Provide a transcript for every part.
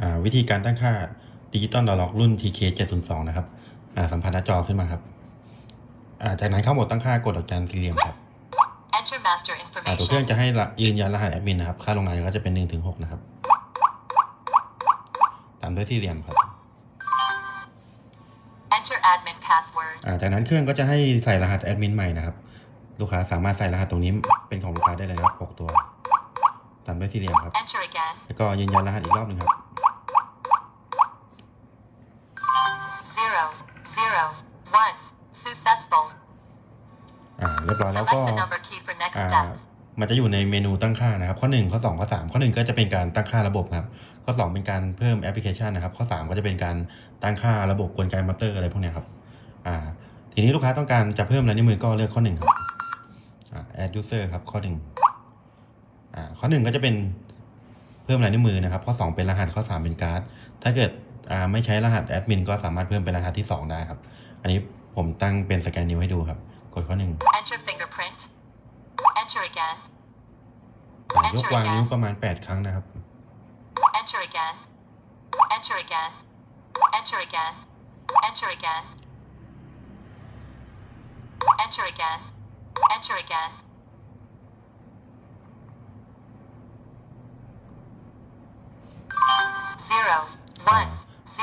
อ่าวิธีการตั้งค่าดิจิตอลดอลล็อกรุ่น TK 702 นะครับอ่าสัมผัสหน้าจอขึ้นมาครับอ่าจากนั้นเข้าโหมดตั้งค่ากดดอกจันสี่เหลี่ยมครับ Enter master อ่าตัวเครื่อง information. จะให้ละยืนยันรหัสแอดมินนะครับค่าโรงงานก็จะเป็น1ถึง6นะครับ ตามด้วยสี่เหลี่ยมครับ Enter admin password. อ่าจากนั้นเครื่องก็จะให้ใส่รหัสแอดมินใหม่นะครับ ลูกค้าสามารถใส่รหัสตรงนี้เป็นของลูกค้าได้เลยนะครับ 6 ตัว ตามด้วยสี่เหลี่ยมครับ Enter again. แล้วก็ยืนยันรหัสอีกรอบหนึ่งครับ Zero, zero, one. Successful. อ่าเรียบร้อยแล้ว Select ก็ the number key for next อ่า step. มันจะอยู่ในเมนูตั้งค่านะครับ ข้อ 1 ข้อ 2 ข้อ 3 ข้อ 1 ก็จะเป็นการตั้งค่าระบบนะครับ ข้อ 2 เป็นการเพิ่มแอปพลิเคชันนะครับ ข้อ 3 ก็จะเป็นการตั้งค่าระบบกลไกมอเตอร์อะไรพวกเนี้ยครับอ่าทีนี้ลูกค้าต้องการจะเพิ่มลายนิ้วมือก็เลือกข้อ 1 ครับอ่า add user ครับข้อ1อ่าข้อ 1 ก็จะเป็นเพิ่มลายนิ้วมือนะครับ ข้อ 2 เป็นรหัสข้อ 3 เป็นการ์ด ถ้าเกิดอ่าไม่ใช้รหัสแอดมินก็สามารถเพิ่มเป็นรหัสที่ 2 ได้ครับ อันนี้ผมตั้งเป็นสแกนนิ้วให้ดูครับก ดข้อ1 Enter fingerprint. Enter again. อ่ายกวางนิ้วประมาณ 8 ครั้งนะครับ Enter again. Enter again. Enter again. Enter again. Enter again. Enter again. Zero, one,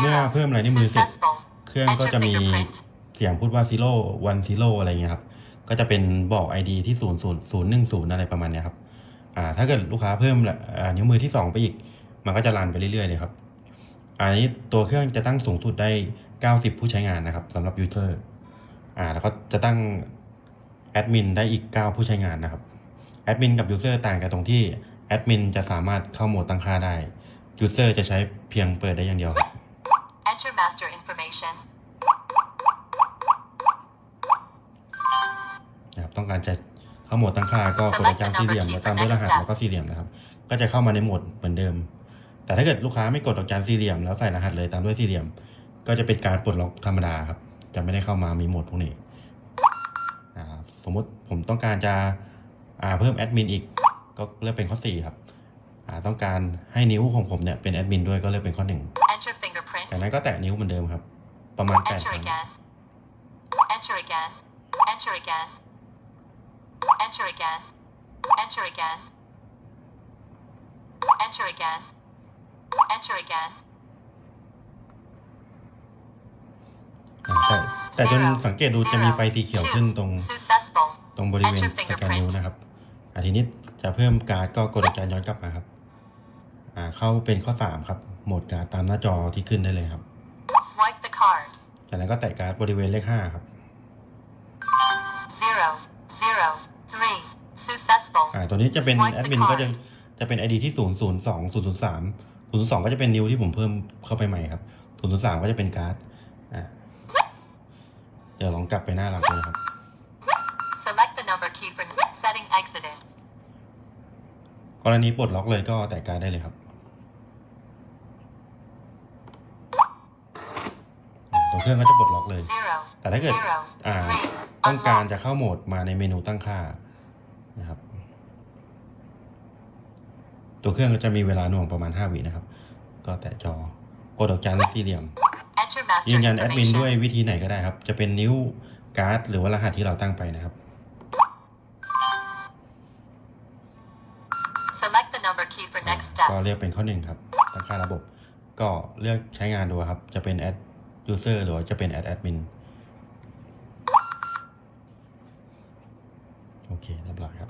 เมื่อ zero. เพิ่มลายนิ้วมือเสร็จ Successful. เครื่องก็จะมี เสียงพูดว่า zero one zero อะไรเงี้ยครับ ก็จะเป็นบอก ID ที่0 0 0 1 0อะไรประมาณเนี้ยครับ อ่า ถ้าเกิดลูกค้าเพิ่มอ่านิ้วมือที่2ไปอีก มันก็จะรันไปเรื่อยๆเลยครับ อันนี้ตัวเครื่องจะตั้งสูงสุดได้ 90 ผู้ใช้งานนะครับสำหรับ user อ่า แล้วก็จะตั้งแอดมินได้อีก 9 ผู้ใช้งานนะครับ แอดมินกับ user ต่างกันตรงที่แอดมินจะสามารถเข้าโหมดตั้งค่าได้ user จะใช้เพียงเปิดได้อย่างเดียวครับ Enter master information. ต้องการจะเข้าโหมดตั้งค่าก็กดดอกจันสี่เหลี่ยมแล้วตามด้วยรหัสแล้วก็สี่เหลี่ยมนะครับ ก็จะเข้ามาในโหมดเหมือนเดิม แต่ถ้าเกิดลูกค้าไม่กดดอกจันสี่เหลี่ยมแล้วใส่รหัสเลยตามด้วยสี่เหลี่ยม ก็จะเป็นการปลดล็อกธรรมดาครับ จะไม่ได้เข้ามามีโหมดพวกนี้อ่าสมมติผมต้องการจะอ่าเพิ่มแอดมินอีกก็เลือกเป็นข้อสี่ครับอ่าต้องการให้นิ้วของผมเนี่ยเป็นแอดมินด้วยก็เลือกเป็นข้อหนึ่ง Enter fingerprint. จากนั้นก็แตะนิ้วเหมือนเดิมครับ ประมาณแปด Enter ครั้ง again. Enter again. Enter again. Enter again. Enter again. Enter again. Enter again. อ่าแต่แต่จนสังเกตดูจะมีไฟสีเขียวขึ้นตรง Successful. ตรงบริเวณสแกนนิ้วนะครับอาทีนี้จะเพิ่มการ์ดก็กดดอกจันย้อนกลับมาครับ อ่าเข้าเป็นข้อ 3 ครับ โหมดการ์ดตามหน้าจอที่ขึ้นได้เลยครับ Swipe the card. จากนั้นก็แตะการ์ดบริเวณเลข 5 ครับ Zero. Zero. Three. Successful. อ่าตัวนี้จะเป็นแอดมินก็จะจะเป็น ID ที่ 0 0 2 0 0 3 0 0 2 ก็จะเป็นนิ้วที่ผมเพิ่มเข้าไปใหม่ครับ0 0 3 ก็จะเป็นการ์ดอ่าเดี๋ยวลองกลับไปหน้าหลักเลยครับ Select the number key for setting exited. กรณีปลดล็อกเลยก็แตะการ์ดได้เลยครับอ่าตัวเครื่องก็จะปลดล็อกเลย Zero. แต่ถ้าเกิด Zero. อ่า Three. ต้องการ Unlock. จะเข้าโหมดมาในเมนูตั้งค่านะครับ ตัวเครื่องก็จะมีเวลาหน่วงประมาณ 5 วินะครับ ก็แตะจอกดดอกจันสี่เหลี่ยม Enter master ยืนยันแอดมิน information. ด้วยวิธีไหนก็ได้ครับ จะเป็นนิ้วการ์ดหรือว่ารหัสที่เราตั้งไปนะครับ Select the number key for อ่า next step. ก็เลือกเป็นข้อหนึ่งครับตั้งค่าระบบ ก็เลือกใช้งานดูครับ จะเป็นแอดยูเซอร์หรือว่าจะเป็นแอดแอดมินโอเคเรียบร้อยครับ